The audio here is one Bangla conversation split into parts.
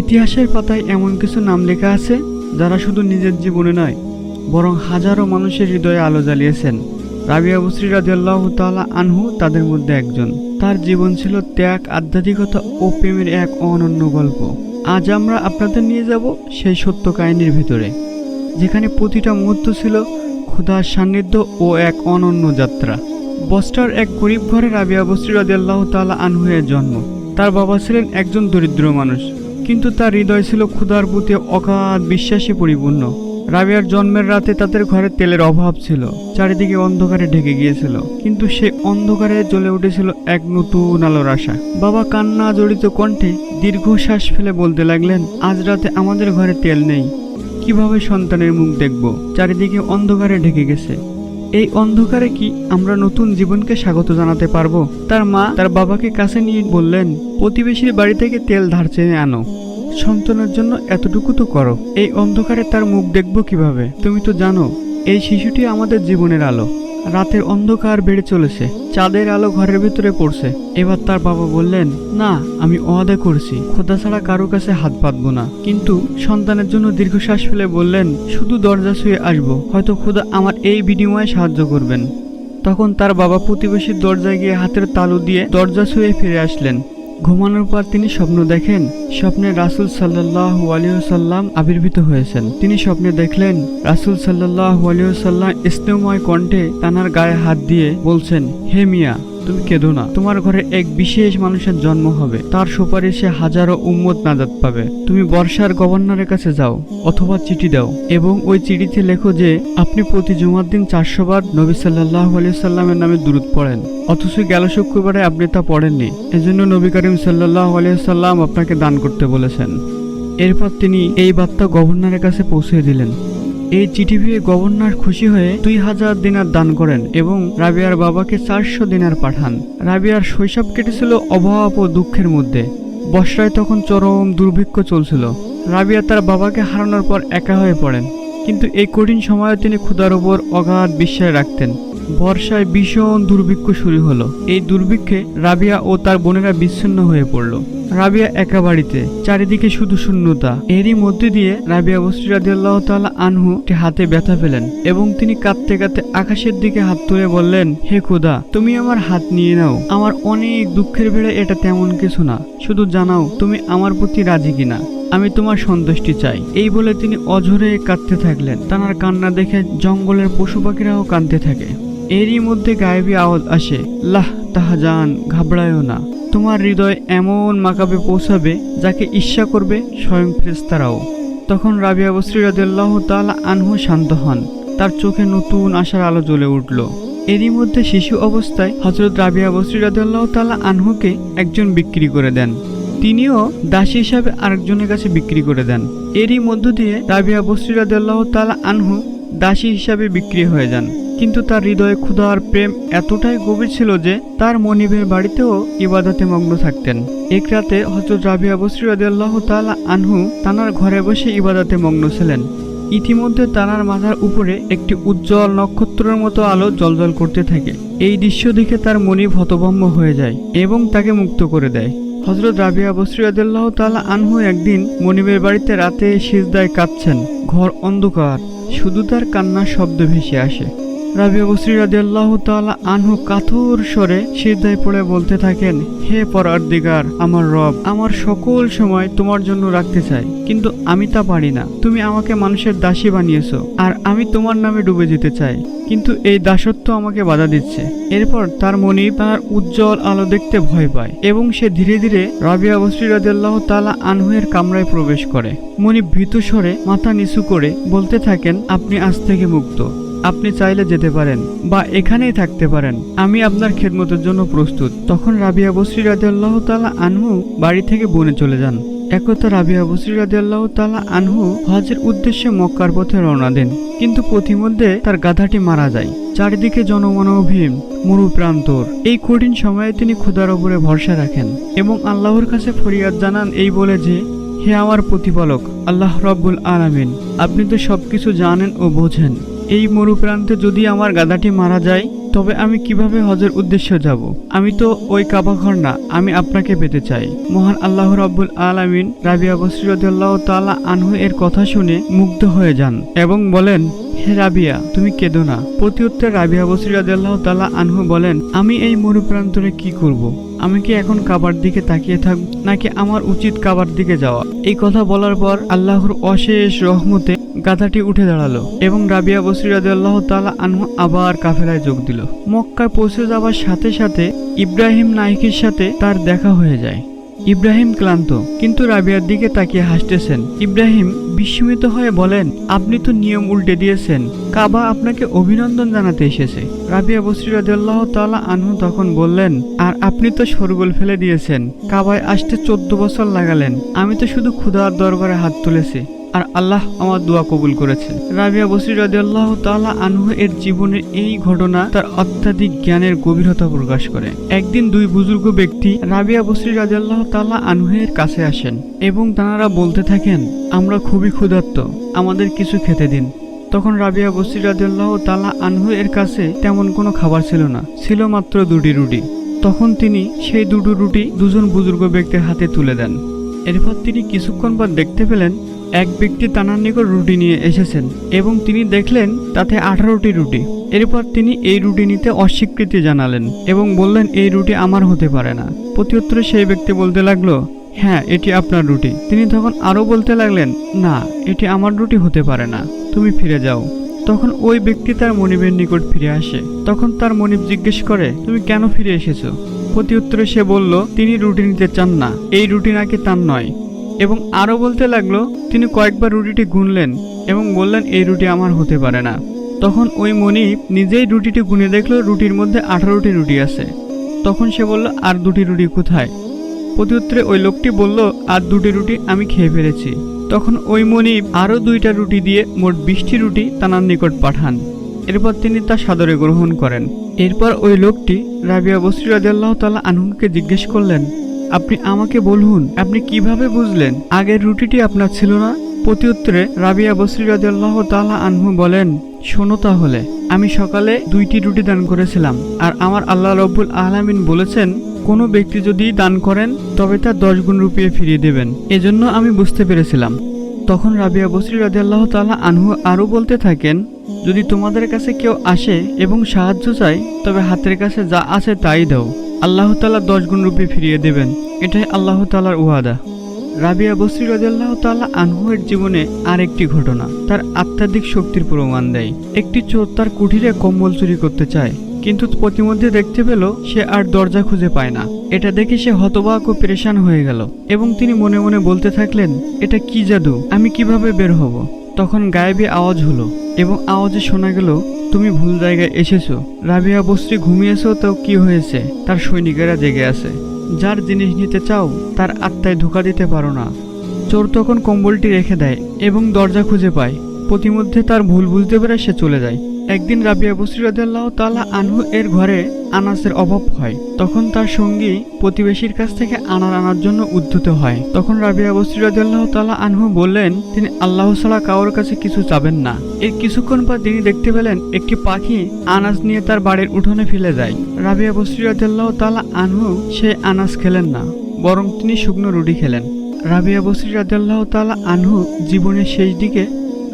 ইতিহাসের পাতায় এমন কিছু নাম লেখা আছে যারা শুধু নিজের জীবনে নয়, বরং হাজারো মানুষের হৃদয়ে আলো জ্বালিয়েছেন। রাবিয়া বসরি রাজিয়াল্লাহ তাআলা আনহু তাদের মধ্যে একজন। তার জীবন ছিল ত্যাগ, আধ্যাত্মিকতা ও প্রেমের এক অনন্য গল্প। আজ আমরা আপনাদের নিয়ে যাব সেই সত্য কাহিনীর ভিতরে, যেখানে প্রতিটা মুহূর্ত ছিল ক্ষুধার সান্নিধ্য ও এক অনন্য যাত্রা। বস্টার এক গরিব ঘরে রাবিয়া বস্রি রাদিয়াল্লাহু তাআলা আনহুয়ের জন্ম। তার বাবা ছিলেন একজন দরিদ্র মানুষ। কিন্তু তার হৃদয় ছিল ক্ষুধার প্রতি অগাধ বিশ্বাসে পরিপূর্ণ। রাবিয়ার জন্মের রাতে তাদের ঘরে তেলের অভাব ছিল, চারিদিকে অন্ধকারে ঢেকে গিয়েছিল, কিন্তু সে অন্ধকারে জ্বলে উঠেছিল এক নতুন আলোর আশা। বাবা কান্না জড়িত কণ্ঠে দীর্ঘশ্বাস ফেলে বলতে লাগলেন, আজ রাতে আমাদের ঘরে তেল নেই। কীভাবে সন্তানের মুখ দেখব? চারিদিকে অন্ধকারে ঢেকে গেছে। এই অন্ধকারে কি আমরা নতুন জীবনকে স্বাগত জানাতে পারব? তার মা তার বাবাকে কাছে নিয়ে বললেন, প্রতিবেশীর বাড়ি থেকে তেল ধার চেনে আনো। সন্তানের জন্য এতটুকু তো করো। এই অন্ধকারে তার মুখ দেখব কীভাবে? তুমি তো জানো, এই শিশুটি আমাদের জীবনের আলো। রাতের অন্ধকার বেড়ে চলেছে। চাঁদের আলো ঘরের ভিতরে পড়ছে। এবার তার বাবা বললেন, না, আমি অদা করছি। খোদা ছাড়া কারও কাছে হাত পাতবো না। কিন্তু সন্তানের জন্য দীর্ঘশ্বাস ফেলে বললেন, শুধু দরজা ছুঁয়ে আসব। হয়তো খোদা আমার এই বিনিময়ে সাহায্য করবেন। তখন তার বাবা প্রতিবেশীর দরজায় গিয়ে হাতের তালু দিয়ে দরজা ছুঁয়ে ফিরে আসলেন। ঘুমানোর পর তিনি স্বপ্ন দেখেন, স্বপ্নে রাসুল সাল্লাহ আলিয়াল্লাম আবির্ভূত হয়েছেন। তিনি স্বপ্নে দেখলেন, রাসুল সাল্লাহ আলিয়াল্লাম স্নেহময় কণ্ঠে তানার গায়ে হাত দিয়ে বলছেন, হে মিয়া তুমি কেঁদো না। তোমার ঘরে এক বিশেষ মানুষের জন্ম হবে। তার সুপারিশে হাজারো উম্মত নাজাদ পাবে। তুমি বর্ষার গভর্নরের কাছে যাও, অথবা চিঠি দাও, এবং ওই চিঠিতে লেখো যে, আপনি প্রতি জুমার দিন চারশো বার নবী সাল্লাহ সাল্লামের নামে দূরত পড়েন। অথচ গেল শুক্রবারে আপনি তা পড়েননি। এজন্য নবী করিম সাল্লাহ সাল্লাম আপনাকে দান করতে বলেছেন। এরপর তিনি এই বার্তা গভর্নরের কাছে পৌঁছে দিলেন। এই চিঠি পেয়ে গভর্নর খুশি হয়ে দুই হাজার দিনার দান করেন এবং রাবিয়ার বাবাকে চারশো দিনার পাঠান। রাবিয়ার শৈশব কেটেছিল অভাব ও দুঃখের মধ্যে। বর্ষায় তখন চরম দুর্ভিক্ষ চলছিল। রাবিয়া তার বাবাকে হারানোর পর একা হয়ে পড়েন। কিন্তু এই কঠিন সময়ে তিনি ক্ষুধার ওপর অগাধ বিশ্বাস রাখতেন। বর্ষায় ভীষণ দুর্ভিক্ষ শুরু হলো। এই দুর্ভিক্ষে রাবিয়া ও তার বোনেরা বিচ্ছিন্ন হয়ে পড়ল। রাবিয়া একা বাড়িতে, চারিদিকে শুধু শূন্যতা। এরই মধ্যে দিয়ে রাবিয়া বসরি রাদিয়াল্লাহ তাআলা আনহু একটি হাতে ব্যথা পেলেন এবং তিনি কাঁদতে কাঁদতে আকাশের দিকে হাত তুলে বললেন, হে খোদা, তুমি আমার হাত নিয়ে নাও। আমার অনেক দুঃখের বেড়ে এটা তেমন কিছু না। শুধু জানাও, তুমি আমার প্রতি রাজি কিনা? আমি তোমার সন্তুষ্টি চাই। এই বলে তিনি অঝরে কাঁদতে থাকলেন। তানার কান্না দেখে জঙ্গলের পশু পাখিরাও কাঁদতে থাকে। এরই মধ্যে গায়েবী আওয়াজ আসে, লাহ তাহাজান ঘাবড়ায়ও না। তোমার হৃদয় এমন মাকাবে পৌঁছাবে, যাকে ঈর্ষা করবে স্বয়ং ফেরেস্তারাও তখন রাবিয়া বসরি রাদিয়াল্লাহু তাআলা আনহু শান্ত হন। তার চোখে নতুন আশার আলো জ্বলে উঠল। এরই মধ্যে শিশু অবস্থায় হজরত রাবিয়া বসরি রাদিয়াল্লাহু তাআলা আনহুকে একজন বিক্রি করে দেন। তিনিও দাসী হিসাবে আরেকজনের কাছে বিক্রি করে দেন। এরই মধ্য দিয়ে রাবিয়া বসরি রাদিয়াল্লাহু তাআলা আনহু দাসী হিসাবে বিক্রি হয়ে যান। কিন্তু তার হৃদয়ে ক্ষুধার প্রেম এতটাই গভীর ছিল যে তার মনিবের বাড়িতেও ইবাদতে মগ্ন থাকতেন। এক রাতে হজরত রাবিয়া বসরি রাদিয়াল্লাহু তাআলা আনহু তানার ঘরে বসে ইবাদতে মগ্ন ছিলেন। ইতিমধ্যে তানার মাথার উপরে একটি উজ্জ্বল নক্ষত্রের মতো আলো জলজল করতে থাকে। এই দৃশ্য দেখে তার মনিব হতভম্ব হয়ে যায় এবং তাকে মুক্ত করে দেয়। হজরত রাবিয়া বসরি আদাল্লাহ তালা আনহু একদিন মনিবের বাড়িতে রাতে সিজদায় কাঁদছেন। ঘর অন্ধকার, শুধু তার কান্নার শব্দ ভেসে আসে। রাবিয়া বসরি রাদিয়াল্লাহু তাআলা আনহু কাথর স্বরে সিদ্ধায় পড়ে বলতে থাকেন, হে পরারদিগার আমার রব, আমার সকল সময় তোমার জন্য রাখতে চাই, কিন্তু আমি তা পারি না। তুমি আমাকে মানুষের দাসী বানিয়েছো, আর আমি তোমার নামে ডুবে যেতে চাই, কিন্তু এই দাসত্ব আমাকে বাধা দিচ্ছে। এরপর তার মনি তার উজ্জ্বল আলো দেখতে ভয় পায় এবং সে ধীরে ধীরে রাবিয়া বসরি রাদিয়াল্লাহ তাআলা আনহুয়ের কামরায় প্রবেশ করে। মনি ভীত স্বরে মাথা নিচু করে বলতে থাকেন, আপনি আজ থেকে মুক্ত। আপনি চাইলে যেতে পারেন বা এখানেই থাকতে পারেন। আমি আপনার খেদমতের জন্য প্রস্তুত। তখন রাবিয়া বসরি রাদিয়াল্লাহ তালা আনহু বাড়ি থেকে বনে চলে যান। একতা রাবিয়া বসরি রাদিয়াল্লাহ তালা আনহু হজের উদ্দেশ্যে মক্কার পথে রওনা দেন। কিন্তু পথিমধ্যে তার গাধাটি মারা যায়। চারিদিকে জনমানব ভীম মরু এই কঠিন সময়ে তিনি ক্ষুধার ওপরে ভরসা রাখেন এবং আল্লাহর কাছে ফরিয়াদ জানান এই বলে যে, হে আমার প্রতিপালক, আল্লাহ রব্বুল আলামিন, আপনি তো সবকিছু জানেন ও বোঝেন। এই মরুপ্রান্তে যদি আমার গাধাটি মারা যায়, তবে আমি কীভাবে হজের উদ্দেশ্যে যাব? আমি তো ওই কাবাঘর না, আমি আপনাকে পেতে চাই। মহান আল্লাহ রাব্বুল আলামিন রাবিয়া বসরিয়াল্লাহ তাআলা আনহু এর কথা শুনে মুগ্ধ হয়ে যান এবং বলেন, হে রাবিয়া, তুমি কেঁদো না। প্রতি উত্তরে রাবিয়া বসরিয়াল্লাহ তাআলা আনহু বলেন, আমি এই মরুপ্রান্তরে কি করব। আমি কি এখন কাবার দিকে তাকিয়ে থাকব, নাকি আমার উচিত কাবার দিকে যাওয়া? এই কথা বলার পর আল্লাহর অশেষ রহমতে গাধাটি উঠে দাঁড়াল এবং রাবিয়া বসরি রাদিয়াল্লাহ তাআলা আনহু আবার কাফেলায় যোগ দিল। মক্কায় পৌঁছে যাওয়ার সাথে সাথে ইব্রাহিম নাইকের সাথে তার দেখা হয়ে যায়। ইব্রাহিম ক্লান্ত, কিন্তু রাবিয়ার দিকে তাকিয়ে হাসতেছেন। ইব্রাহিম বিস্মিত হয়ে বলেন, আপনি তো নিয়ম উল্টে দিয়েছেন। কাবা আপনাকে অভিনন্দন জানাতে এসেছে। রাবিয়া বসরি রাদিয়াল্লাহ তালা আনহু তখন বললেন, আর আপনি তো সরগোল ফেলে দিয়েছেন। কাবায় আসতে চোদ্দ বছর লাগালেন। আমি তো শুধু ক্ষুধার দরবারে হাত তুলেছি। আর আল্লাহ আমার দোয়া কবুল করেছে। রাবিয়া বসরি রাদিয়াল্লাহু তাআলা আনহু এর জীবনের এই ঘটনা তার অত্যাধিক জ্ঞানের গভীরতা প্রকাশ করে। একদিন দুই বুজুর্গ ব্যক্তি রাবিয়া বসরি রাদিয়াল্লাহু তাআলা আনহু এর কাছে আসেন এবং তাঁরা বলতে থাকেন, আমরা খুবই ক্ষুধার্ত, আমাদের কিছু খেতে দিন। তখন রাবিয়া বসরি রাদিয়াল্লাহু তাআলা আনহু এর কাছে তেমন কোনো খাবার ছিল না, ছিল মাত্র দুটি রুটি। তখন তিনি সেই দুটো রুটি দুজন বুজুর্গ ব্যক্তির হাতে তুলে দেন। এরপর তিনি কিছুক্ষণ পর দেখতে পেলেন এক ব্যক্তি তানার নিকট রুটি নিয়ে এসেছেন এবং তিনি দেখলেন তাতে আঠারোটি রুটি। এরপর তিনি এই রুটি নিতে অস্বীকৃতি জানালেন এবং বললেন, এই রুটি আমার হতে পারে না। প্রত্যুত্তরে সেই ব্যক্তি বলতে লাগল হ্যাঁ এটি আপনার রুটি। তিনি তখন আরও বলতে লাগলেন, না, এটি আমার রুটি হতে পারে না, তুমি ফিরে যাও। তখন ওই ব্যক্তি তার মনিবের নিকট ফিরে আসে। তখন তার মনিব জিজ্ঞেস করে, তুমি কেন ফিরে এসেছ? প্রতি উত্তরে সে বলল, তিনি রুটি নিতে চান না। এই রুটি নাকি তার নয়। এবং আরও বলতে লাগল, তিনি কয়েকবার রুটিটি গুনলেন এবং বললেন, এই রুটি আমার হতে পারে না। তখন ওই মনিব নিজেই রুটিটি গুনে দেখল, রুটির মধ্যে আঠারোটি রুটি আছে। তখন সে বলল, আর দুটি রুটি কোথায়? প্রত্যুত্তরে ওই লোকটি বলল, আর দুটি রুটি আমি খেয়ে ফেলেছি। তখন ওই মনিব আরও দুইটা রুটি দিয়ে মোট বিশটি রুটি তানার নিকট পাঠান। এরপর তিনি তা সাদরে গ্রহণ করেন। এরপর ওই লোকটি রাবিয়া বসরি রাদিয়াল্লাহু তাআলা আনহুকে জিজ্ঞেস করলেন আপনি আমাকে বলুন, আপনি কীভাবে বুঝলেন? আগের রুটিটি আপনার ছিল না? প্রতি উত্তরে রাবিয়া বসরি রাদিয়াল্লাহ তাআলা আনহু বলেন, শোনো তাহলে, আমি সকালে দুইটি রুটি দান করেছিলাম, আর আমার আল্লাহ রব্বুল আলামিন বলেছেন, কোনো ব্যক্তি যদি দান করেন, তবে তা দশ গুণ রুপিয়ে ফিরিয়ে দেবেন। এজন্য আমি বুঝতে পেরেছিলাম। তখন রাবিয়া বসরি রাদিয়াল্লাহ তাআলা আনহু আরও বলতে থাকেন, যদি তোমাদের কাছে কেউ আসে এবং সাহায্য চায়, তবে হাতের কাছে যা আছে তাই দাও। আল্লাহ তালা দশ গুণ রূপে ফিরিয়ে দেবেন। এটাই আল্লাহ তালার ওয়াদা। রাবিয়া বসরি রাদিয়াল্লাহু তাআলা আনহুয়ের জীবনে আরেকটি ঘটনা। তার আত্মাধিক শক্তির প্রমাণ দেয়। একটি চোর তার কুঠিরে কম্বল চুরি করতে চায়, কিন্তু প্রতিমধ্যে দেখতে পেল সে আর দরজা খুঁজে পায় না। এটা দেখে সে হতবাক ও পেরেশান হয়ে গেল এবং তিনি মনে মনে বলতে থাকলেন, এটা কি জাদু? আমি কীভাবে বের হব? তখন গায়েবী আওয়াজ হলো এবং আওয়াজে শোনা গেল, তুমি ভুল জায়গায় এসেছ। রাবিয়া বস্ত্রী ঘুমিয়েছো তো কি হয়েছে? তার সৈনিকেরা জেগে আছে। যার জিনিস নিতে চাও, তার আত্মায় ধোকা দিতে পারো না। চোর তখন কম্বলটি রেখে দেয় এবং দরজা খুঁজে পায়। প্রতিমধ্যে তার ভুল বুঝতে পেরে সে চলে যায়। একদিন রাবিয়া বসরি রাদিয়াল্লাহ তাআলা আনহু এর ঘরে আনাসের অভাব হয়। তখন তার সঙ্গী প্রতিবেশীর কাছ থেকে আনার আনার জন্য উদ্ধত হয়। তখন রাবিয়া বসরি রাদিয়াল্লাহ তাআলা আনহু বললেন, তিনি আল্লাহ ছাড়া কারোর কাছে কিছু চাবেন না। এর কিছুক্ষণ পর তিনি দেখতে পেলেন, একটি পাখি আনাজ নিয়ে তার বাড়ির উঠোনে ফেলে যায় রাবিয়া বসরি রাদিয়াল্লাহ তাআলা আনহু সে আনাজ খেলেন না, বরং তিনি শুকনো রুটি খেলেন। রাবিয়া বসরি রাদিয়াল্লাহ তালা আনহু জীবনের শেষ দিকে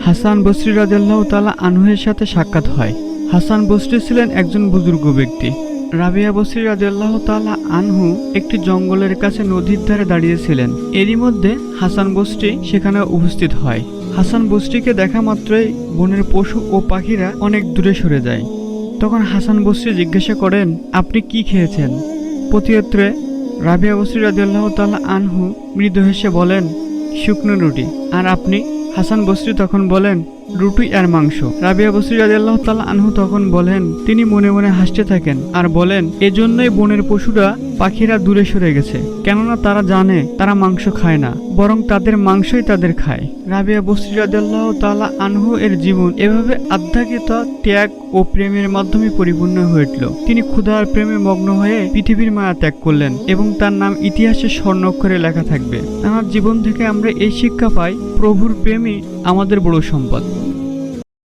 হাসান বসরি রাদিয়াল্লাহ তাআলা আনহুয়ের সাথে সাক্ষাৎ হয়। হাসান বসরি ছিলেন একজন বুজুর্গ ব্যক্তি। রাবিয়া বসরি রাদিয়াল্লাহ তাআলা আনহু একটি জঙ্গলের কাছে নদীর ধারে দাঁড়িয়েছিলেন। এরই মধ্যে হাসান বসরি সেখানে উপস্থিত হয়। হাসান বসরিকে দেখা মাত্রই বনের পশু ও পাখিরা অনেক দূরে সরে যায়। তখন হাসান বসরি জিজ্ঞাসা করেন, আপনি কি খেয়েছেন? প্রতিউত্তরে রাবিয়া বসরি রাদিয়াল্লাহ তাআলা আনহু মৃদু হেসে বলেন, শুকনো রুটি। আর আপনি? হাসান বসরি তখন বলেন রুটি আর মাংস। রাবিয়া বসরি রাদিয়াল্লাহু তাআলা আনহু তখন বলেন, তিনি মনে মনে হাসতে থাকেন আর বলেন, এজন্যই বনের পশুরা পাখিরা দূরে সরে গেছে। কেননা তারা জানে তারা মাংস খায় না, বরং তাদের মাংসই তাদের খায়। রাবিয়া বসরি রাদিয়াল্লাহু তাআলা আনহু এর জীবন এভাবে আধ্যাত্মিকতা, ত্যাগ ও প্রেমের মাধ্যমে পরিপূর্ণ হয়ে উঠল। তিনি ক্ষুধার প্রেমে মগ্ন হয়ে পৃথিবীর মায়া ত্যাগ করলেন এবং তার নাম ইতিহাসে স্বর্ণক্ষরে লেখা থাকবে। তার জীবন থেকে আমরা এই শিক্ষা পাই, প্রভুর প্রেমই আমাদের বড় সম্পদ।